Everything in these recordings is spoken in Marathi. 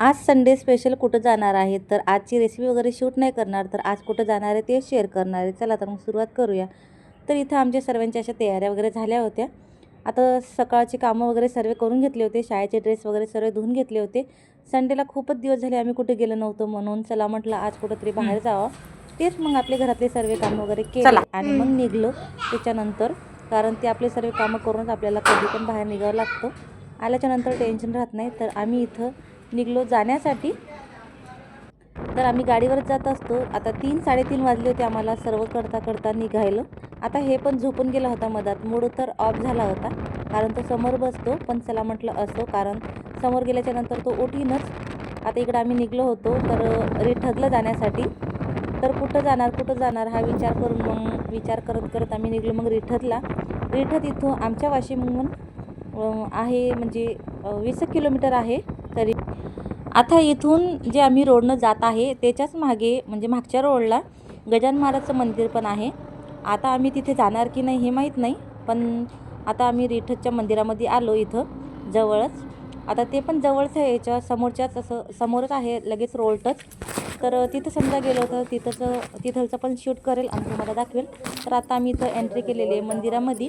आज संडे स्पेशल कुठं जाणार आहे? तर आजची रेसिपी वगैरे शूट नाही करणार तर आज कुठं जाणार आहे ते शेअर करणार आहे. चला तर मग सुरुवात करूया. तर इथं आमच्या सर्वांच्या अशा तयाऱ्या वगैरे झाल्या होत्या. आता सकाळची कामं वगैरे सर्व करून घेतले होते. शाळेचे ड्रेस वगैरे सर्व धुवून घेतले होते. संडेला खूपच दिवस झाले आम्ही कुठे गेलो नव्हतो म्हणून. चला म्हटलं आज कुठंतरी बाहेर जावं. तेच मग आपले घरातले सर्व कामं वगैरे केले आणि मग निघलो त्याच्यानंतर. कारण ते आपले सर्व कामं करूनच आपल्याला कधी पण बाहेर निघावं लागतं. आल्याच्यानंतर टेन्शन राहत नाही. तर आम्ही इथं निघलो जाण्यासाठी. तर आम्ही गाडीवरच जात असतो. आता तीन साडेतीन वाजले होते आम्हाला सर्व करता करता निघायलं. आता हे पण झोपून गेला होता मधात. मूड तर ऑफ झाला होता. कारण तो समोर बसतो. पण चला म्हटलं असो कारण समोर गेल्याच्यानंतर तो उठीनच. आता इकडं आम्ही निघलो होतो. तर रिठगलं जाण्यासाठी. तर कुठं जाणार कुठं जाणार हा विचार करून मग विचार करत करत आम्ही निघलो. मग रिठतला. रिठत इथून आमच्या वाशिमहून आहे म्हणजे वीस एक किलोमीटर आहे. तरी आता इथून जे आम्ही रोडनं जात आहे त्याच्याच मागे म्हणजे मागच्या रोडला गजान महाराजचं मंदिर पण आहे. आता आम्ही तिथे जाणार की नाही हे माहीत नाही पण आता आम्ही रिठदच्या मंदिरामध्ये आलो इथं जवळच. आता ते पण जवळच आहे याच्या समोरच्याच असं समोरच आहे लगेच रोड टच. तर तिथं समजा गेलो तर तिथंचं तिथलचं पण शूट करेल आणि तुम्हाला दाखवेल. तर आता आम्ही इथं एंट्री केलेली आहे मंदिरामध्ये.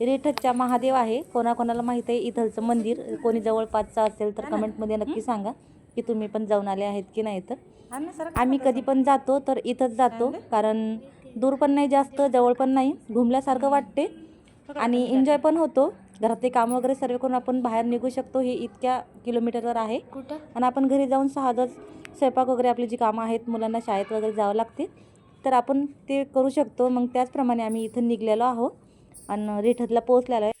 रिठदच्या महादेव आहे कोणाकोणाला माहीत आहे इथलचं मंदिर? कोणी जवळपासचं असेल तर कमेंटमध्ये नक्की सांगा. की तुम्ही पण जाऊन आले आहेत की नाही तर? आम्ही कधी पण जातो तर इथंच जातो कारण दूर पण नाही जास्त जवळ पण नाही. घुमल्यासारखं वाटते आणि एन्जॉय पण होतो. घरातले काम वगैरे सर्व करून आपण बाहेर निघू शकतो. हे इतक्या किलोमीटरवर आहे. आणि आपण घरी जाऊन सहजच स्वयंपाक वगैरे आपली जी कामं आहेत मुलांना शाळेत वगैरे जावं लागते तर आपण ते करू शकतो. मग त्याचप्रमाणे आम्ही इथं निघलेलो आहो आणि रिठदला पोहोचलेलो आहे.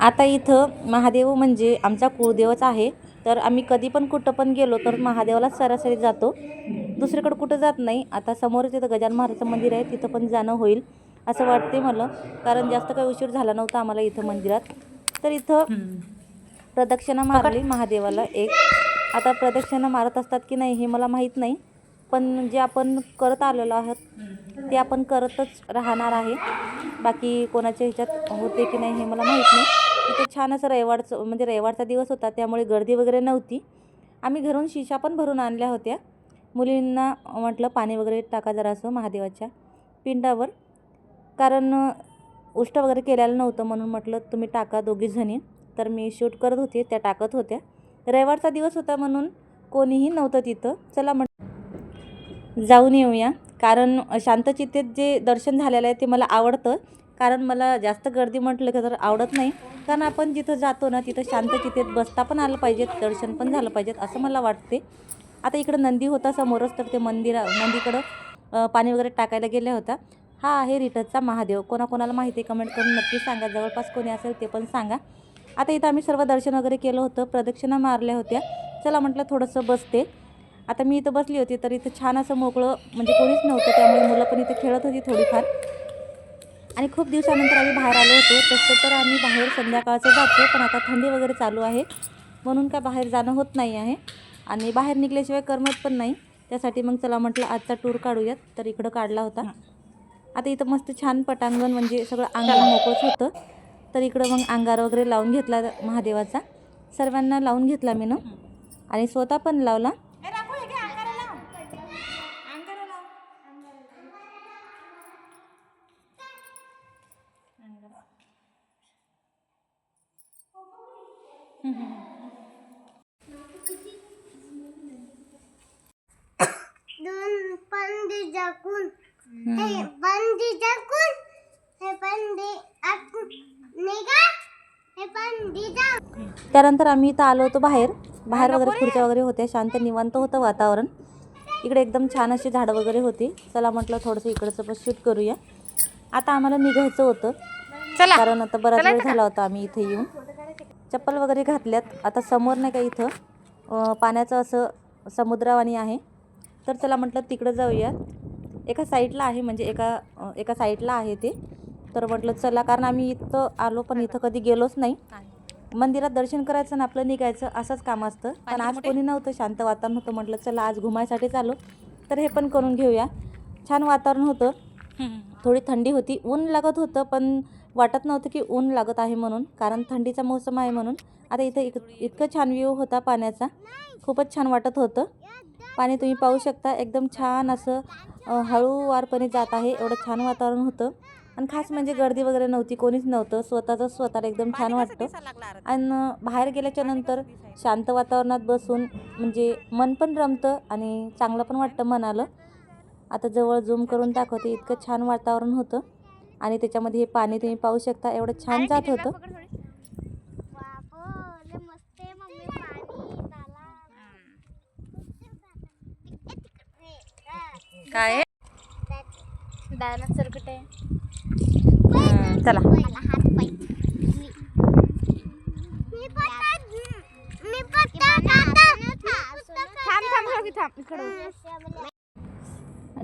आता इथं महादेव म्हणजे आमचा कुळदेवच आहे. तर आम्ही कधी पण कुठं पण गेलो तर महादेवालाच सरासरी जातो. दुसरीकडे कुठं जात नाही. आता समोरच इथं गजान महाराजचं मंदिर आहे. तिथं पण जाणं होईल असं वाटते मला. कारण जास्त काही उशीर झाला नव्हता आम्हाला इथं मंदिरात. तर इथं प्रदक्षिणा मारली महादेवाला एक. आता प्रदक्षिणा मारत असतात की नाही हे मला माहीत नाही. पण जे आपण करत आलेलो आहोत ते आपण करतच राहणार आहे. बाकी कोणाच्या ह्याच्यात होते की नाही हे मला माहीत नाही. तिथे छान असं रविवारचं म्हणजे रविवारचा दिवस होता त्यामुळे गर्दी वगैरे नव्हती. आम्ही घरून शिशा पण भरून आणल्या होत्या. मुलींना म्हटलं पाणी वगैरे टाका जरासं महादेवाच्या पिंडावर. कारण उष्ट वगैरे केलेलं नव्हतं म्हणून म्हटलं तुम्ही टाका दोघीजणी तर मी शूट करत होते त्या टाकत होत्या. रविवारचा दिवस होता म्हणून कोणीही नव्हतं तिथं. चला म्हटलं जाऊन येऊया. कारण शांतचित्तेत जे दर्शन झालेलं आहे ते मला आवडतं. कारण मला जास्त गर्दी म्हटलं की तर आवडत नाही. कारण आपण जिथं जातो ना तिथं शांतचित्तेत बसता पण आलं पाहिजेत दर्शन पण झालं पाहिजेत असं मला वाटते. आता इकडं नंदी होता समोरच तर ते मंदिरा नंदीकडं पाणी वगैरे टाकायला गेल्या होता हा आहे रिटर्नचा महादेव. कोणाकोणाला माहिती आहे कमेंट करून नक्की सांगा. जवळपास कोणी असेल ते पण सांगा. आता इथं आम्ही सर्व दर्शन वगैरे केलं होतं. प्रदक्षिणा मारल्या होत्या. चला म्हटलं थोडंसं बसते. आता मी इथं बसली होती तर इथं छान असं मोकळं म्हणजे कोणीच नव्हतं त्यामुळे मुलं पण इथे खेळत होती थोडीफार. आणि खूप दिवसानंतर आम्ही बाहेर आलो होतो तसं तर आम्ही बाहेर संध्याकाळचं जातो पण आता थंडी वगैरे चालू आहे म्हणून काय बाहेर जाणं होत नाही आहे. आणि बाहेर निघल्याशिवाय करमत पण नाही त्यासाठी मग चला म्हटलं आजचा टूर काढूयात तर इकडं काढला होता. आता इथं मस्त छान पटांगण म्हणजे सगळं अंगार मोकळंच होतं तर इकडं मग अंगार वगैरे लावून घेतला महादेवाचा. सर्वांना लावून घेतला मी ना आणि स्वतः पण लावला. दोन पंडी जाकून हे जाकून हे पंडी आकून निघा. हे पंडी जा त्यानंतर आम्ही इथं आलो होतो बाहेर. बाहेर वगैरे खुर्च्या वगैरे होत्या शांत निवांत होतं वातावरण. इकडे एकदम छान अशी झाडं वगैरे होती. चला म्हटलं थोडंसं इकडचं पण शूट करूया. आता आम्हाला निघायचं होतं. कारण आता बराच वेळ झाला होता आम्ही इथे येऊन. चप्पल वगैरे घातल्यात. आता समोर नाही का इथं पाण्याचं असं समुद्रवाणी आहे. तर चला म्हटलं तिकडं जाऊया. एका साईडला आहे म्हणजे एका एका साईडला आहे ते. तर म्हटलं चला कारण आम्ही इथं आलो पण इथं कधी गेलोच नाही. मंदिरात दर्शन करायचं आणि आपलं निघायचं असंच काम असतं. पण आज कोणी नव्हतं शांत वातावरण होतं. म्हटलं चला आज घुमायसाठी चालू तर हे पण करून घेऊया. छान वातावरण होतं. थोडी थंडी होती. ऊन लागत होतं पण वाटत नव्हतं की ऊन लागत आहे म्हणून कारण थंडीचा मोसम आहे म्हणून. आता इथं इत इतकं छान व्ह्यू होता पाण्याचा. खूपच छान वाटत होतं. पाणी तुम्ही पाहू शकता एकदम छान असं हळूवारपणे जात आहे. एवढं छान वातावरण होतं. आणि खास म्हणजे गर्दी वगैरे नव्हती कोणीच नव्हतं. स्वतःचं स्वतःला एकदम छान वाटतं. आणि बाहेर गेल्याच्यानंतर शांत वातावरणात बसून म्हणजे मन पण रमतं आणि चांगलं पण वाटतं मनाला. आता जवळ झूम करून दाखवते इतकं छान वातावरण होतं. आणि त्याच्यामध्ये हे पाणी तुम्ही पाहू शकता एवढं छान जात होतं. तालाब. काय? चला. मला हात पाय मी पत्ता मी पत्ता थांब थांब थांब इकडे.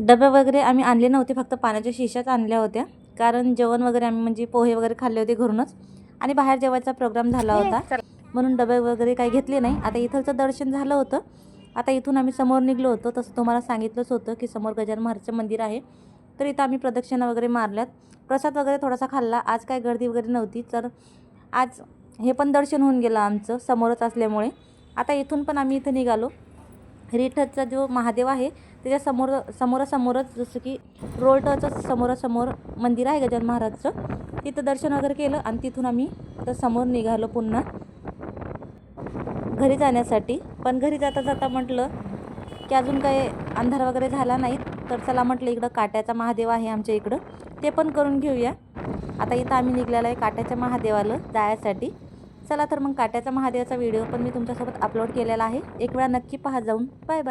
डबे वगैरे आम्ही आणले नव्हते फक्त पाण्याच्या शिशाच आणल्या होत्या. कारण जेवण वगैरे आम्ही म्हणजे पोहे वगैरे खाल्ले होते घरूनच. आणि बाहेर जेवायचा प्रोग्राम झाला होता. म्हणून डबे वगैरे काही घेतले नाही. आता इथलचं दर्शन झालं होतं. आता इथून आम्ही समोर निघलो होतो. तसं तुम्हाला सांगितलंच होतं की समोर गजानन महाराजचं मंदिर आहे. तर इथं आम्ही प्रदक्षिणा वगैरे मारल्यात. प्रसाद वगैरे थोडासा खाल्ला. आज काय गर्दी वगैरे नव्हती. तर आज हे पण दर्शन होऊन गेलं आमचं. समोरच असल्यामुळे. आता इथून पण आम्ही इथं निघालो. रिठचा जो महादेव आहे त्याच्यासमोर समोरासमोरच जसं की रोड समोरासमोर मंदिर आहे गजानन महाराजचं तिथं दर्शन वगैरे केलं आणि तिथून आम्ही तर समोर निघालो पुन्हा. घरी जाण्यासाठी. पण घरी जाता जाता म्हटलं की अजून काही अंधार वगैरे झाला नाही तर चला म्हटलं इकडं काट्याचा महादेव आहे आमच्या इकडं. ते पण करून घेऊया. आता इथं आम्ही निघलेलो आहे काट्याच्या महादेवाला जायसाठी. चला तर मग काट्याचा महादेवाचा व्हिडिओ पण मी तुमच्यासोबत अपलोड केलेला आहे. एक वेळा नक्की पहा जाऊन. Bye bye